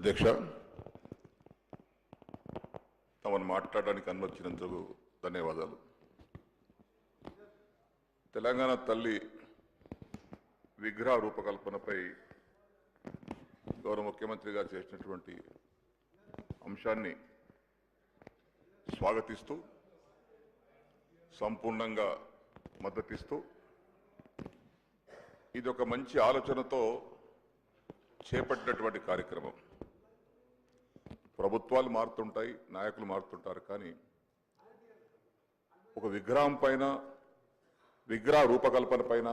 అధ్యక్ష తమను మాట్లాడడానికి అనుమతించినందుకు ధన్యవాదాలు. తెలంగాణ తల్లి విగ్రహ రూపకల్పనపై గౌరవ ముఖ్యమంత్రి గారు చేసినటువంటి అంశాన్ని స్వాగతిస్తూ సంపూర్ణంగా మద్దతిస్తూ ఇది ఒక మంచి ఆలోచనతో చేపట్టినటువంటి కార్యక్రమం. ప్రభుత్వాలు మారుతుంటాయి నాయకులు మారుతుంటారు. కానీ ఒక విగ్రహం పైన విగ్రహ రూపకల్పన పైన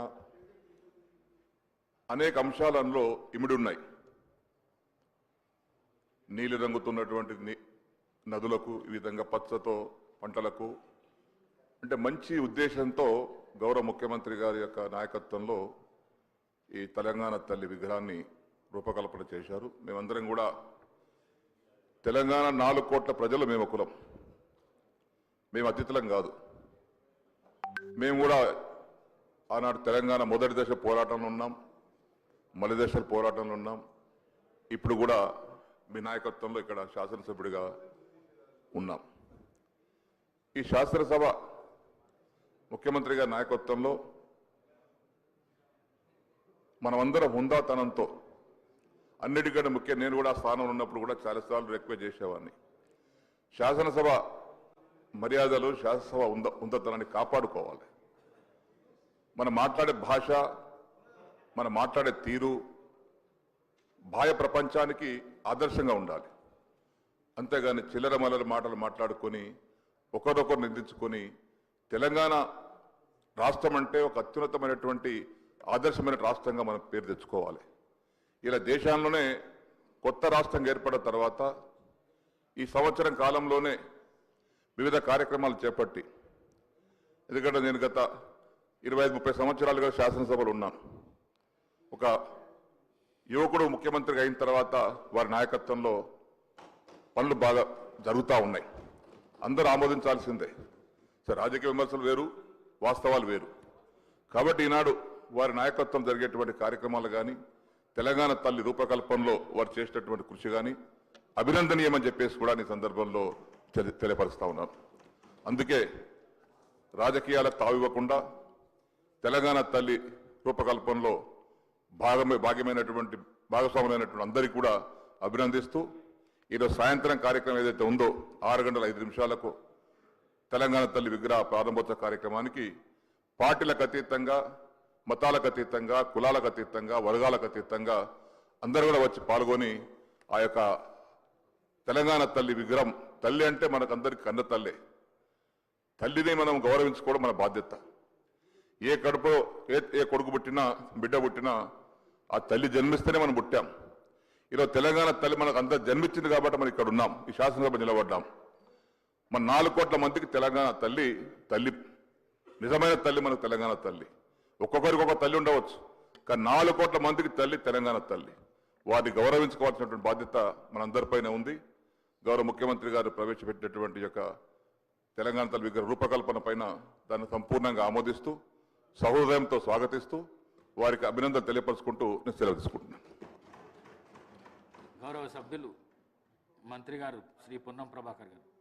అనేక అంశాలలో ఇమిడి ఉన్నాయి. నీలి రంగుతున్నటువంటి నదులకు ఈ విధంగా పచ్చతో పంటలకు అంటే మంచి ఉద్దేశంతో గౌరవ ముఖ్యమంత్రి గారి యొక్క నాయకత్వంలో ఈ తెలంగాణ తల్లి విగ్రహాన్ని రూపకల్పన చేశారు. మేమందరం కూడా తెలంగాణ నాలుగు కోట్ల ప్రజలు మేము కులం. మేము అతిథులం కాదు. మేము కూడా ఆనాడు తెలంగాణ మొదటి దశ పోరాటంలో ఉన్నాం. మలి దశల పోరాటంలో ఉన్నాం. ఇప్పుడు కూడా మీ నాయకత్వంలో ఇక్కడ శాసనసభ్యుడిగా ఉన్నాం. ఈ శాసనసభ ముఖ్యమంత్రి గారి నాయకత్వంలో మనమందరం హుందాతనంతో అన్నిటికంటే ముఖ్యం నేను కూడా స్థానంలో ఉన్నప్పుడు కూడా చాలాసార్లు రిక్వెస్ట్ చేసేవాడిని. శాసనసభ మర్యాదలు శాసనసభ ఉంద ఉందతనాన్ని కాపాడుకోవాలి. మనం మాట్లాడే భాష మనం మాట్లాడే తీరు బాహ్య ప్రపంచానికి ఆదర్శంగా ఉండాలి. అంతేగాని చిల్లర మల్లర మాటలు మాట్లాడుకొని ఒకరొకరు నిందించుకొని తెలంగాణ రాష్ట్రం అంటే ఒక అత్యున్నతమైనటువంటి ఆదర్శమైన రాష్ట్రంగా మనం పేరు తెచ్చుకోవాలి. ఇలా దేశంలోనే కొత్త రాష్ట్రం ఏర్పడిన తర్వాత ఈ సంవత్సరం కాలంలోనే వివిధ కార్యక్రమాలు చేపట్టి ఎందుకంటే నేను గత ఇరవై ఐదు ముప్పై సంవత్సరాలుగా శాసనసభలో ఉన్నాను. ఒక యువకుడు ముఖ్యమంత్రిగా అయిన తర్వాత వారి నాయకత్వంలో పనులు బాగా జరుగుతూ ఉన్నాయి. అందరూ ఆమోదించాల్సిందే. సరే రాజకీయ విమర్శలు వేరు వాస్తవాలు వేరు. కాబట్టి ఈనాడు వారి నాయకత్వం జరిగేటువంటి కార్యక్రమాలు కానీ తెలంగాణ తల్లి రూపకల్పనలో వారు చేసినటువంటి కృషి కానీ అభినందనీయమని చెప్పేసి కూడా ఈ సందర్భంలో తెలి- తెలియపరుస్తా ఉన్నాను. అందుకే రాజకీయాలకు తావివ్వకుండా తెలంగాణ తల్లి రూపకల్పనలో భాగమే భాగ్యమైనటువంటి భాగస్వాములైనటువంటి అందరికీ కూడా అభినందిస్తూ ఈరోజు సాయంత్రం కార్యక్రమం ఏదైతే ఉందో ఆరు గంటల ఐదు నిమిషాలకు తెలంగాణ తల్లి విగ్రహ ప్రారంభోత్సవ కార్యక్రమానికి పార్టీలకు అతీతంగా మతాలకు అతీతంగా కులాలకు అతీతంగా వర్గాలకు అతీతంగా అందరూ కూడా వచ్చి పాల్గొని ఆ యొక్క తెలంగాణ తల్లి విగ్రహం తల్లి అంటే మనకందరికి కన్న తల్లే. తల్లిని మనం గౌరవించుకోవడం మన బాధ్యత. ఏ కడుపు ఏ ఏ కొడుకు పుట్టినా బిడ్డ పుట్టినా ఆ తల్లి జన్మిస్తేనే మనం పుట్టాం. ఈరోజు తెలంగాణ తల్లి మనకు అంత జన్మించింది కాబట్టి మనం ఇక్కడ ఉన్నాం. ఈ శాసనసభ నిలబడ్డాం. మన నాలుగు కోట్ల మందికి తెలంగాణ తల్లి తల్లి నిజమైన తల్లి మనకు తెలంగాణ తల్లి. ఒక్కొక్కరికి ఒక తల్లి ఉండవచ్చు. కానీ నాలుగు కోట్ల మందికి తల్లి తెలంగాణ తల్లి. వారిని గౌరవించుకోవాల్సినటువంటి బాధ్యత మనందరిపైన ఉంది. గౌరవ ముఖ్యమంత్రి గారు ప్రవేశపెట్టినటువంటి యొక్క తెలంగాణ తల్లి విగ్రహ రూపకల్పన పైన దాన్ని సంపూర్ణంగా ఆమోదిస్తూ సహృదయంతో స్వాగతిస్తూ వారికి అభినందన తెలియపరుచుకుంటూ నేను సెలవు తీసుకుంటున్నాను. గౌరవ సభ్యులు మంత్రి గారు శ్రీ పొన్నం ప్రభాకర్ గారు.